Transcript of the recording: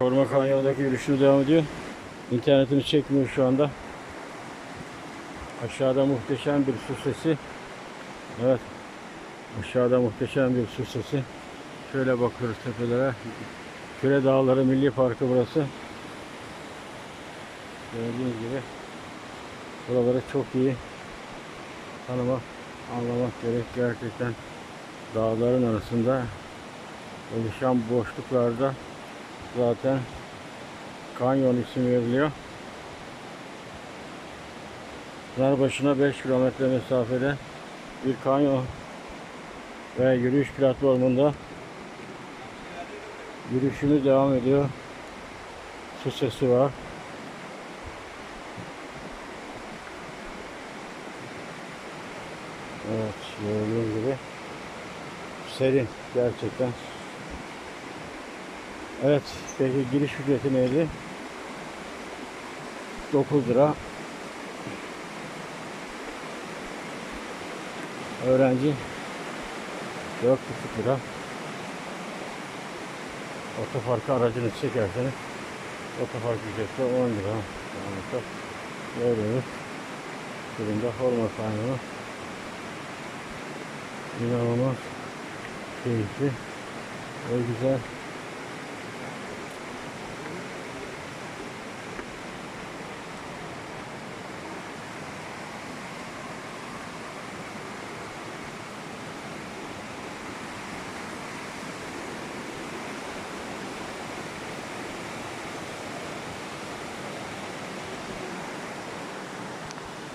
Koruma Kanyonu'ndaki yürüyüşünü devam ediyor. İnternetini çekmiyor şu anda. Aşağıda muhteşem bir su sesi. Evet. Aşağıda muhteşem bir su sesi. Şöyle bakıyoruz tepelere. Küre Dağları Milli Parkı burası. Gördüğünüz gibi buraları çok iyi tanımak, anlamak gerek. Gerçekten dağların arasında oluşan boşluklarda zaten kanyon isim veriliyor. Pınar başına 5 kilometre mesafede bir kanyon ve yürüyüş platformunda yürüyüşümüz devam ediyor. Su sesi var. Evet, gördüğünüz gibi serin gerçekten. Evet, peki giriş ücreti neydi? 9 lira. Öğrenci 4,5 lira. Otoparka aracını çekerseniz otopark ücreti 10 lira. Yani gördüğünüz durumda hormon kanunu inanılmaz keyifli ve güzel